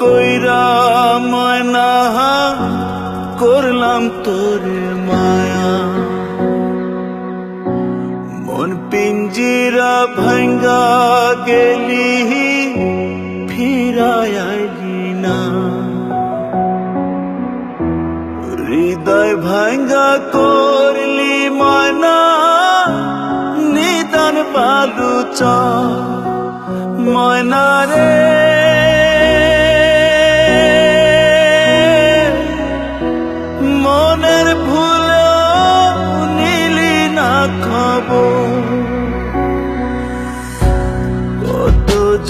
কইরা ময়না করলাম তোর মায়া। মন পিঞ্জিরা ভাঙ্গা গেলি ফিরায় আইলি না। হৃদয় ভাঙ্গা করলি ময়না, নিদান চ ময়না রে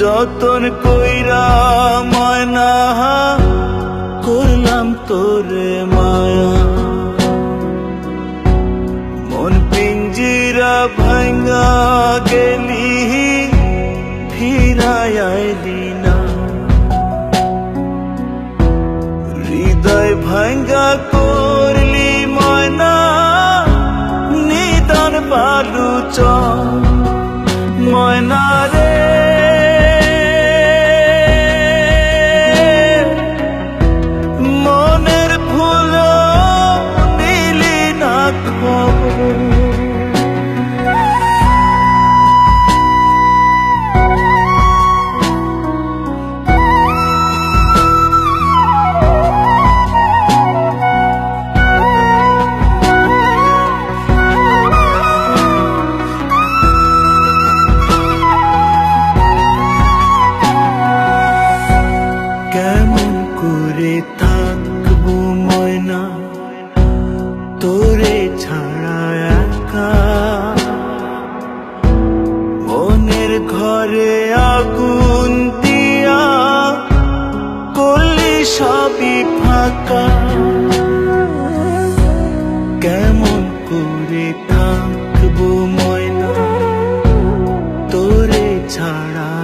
যতন কইরা ময়না, করলাম তোরে মায়া। মন পিঞ্জিরা ভাঙ্গা গেলি, ফিরায় আইলি না। হৃদয় ভাঙ্গা করলি ময়না, নিদান বালু চ ময়না ফাঁকা কেমন করে থাকব ময়না? তোরে ছাড়া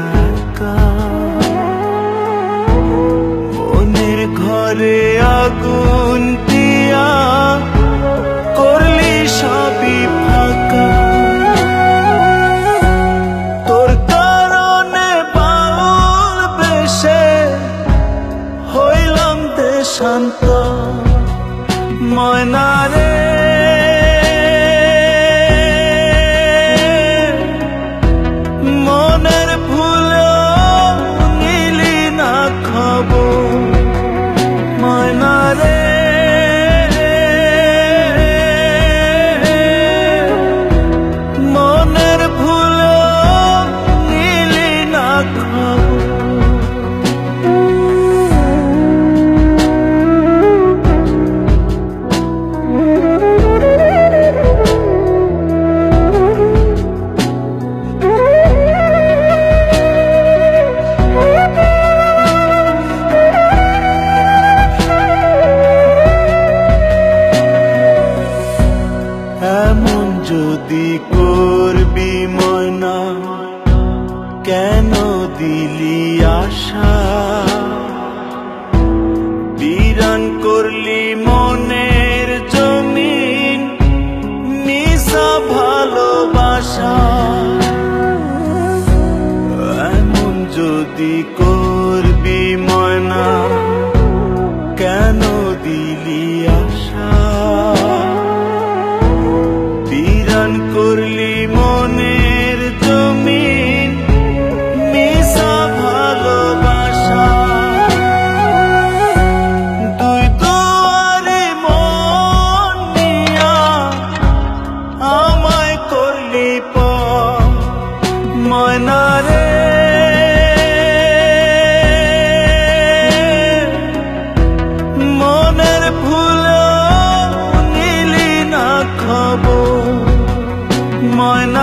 মনের ঘরে আগুন দিয়া করলি সবই দেশান্ত ময়না এমন যদি করবি ময়না কেন দিলি আশা? বিরান করলি মনের জমিন, মিশা ভালোবাসা। এমন যদি কর সময় না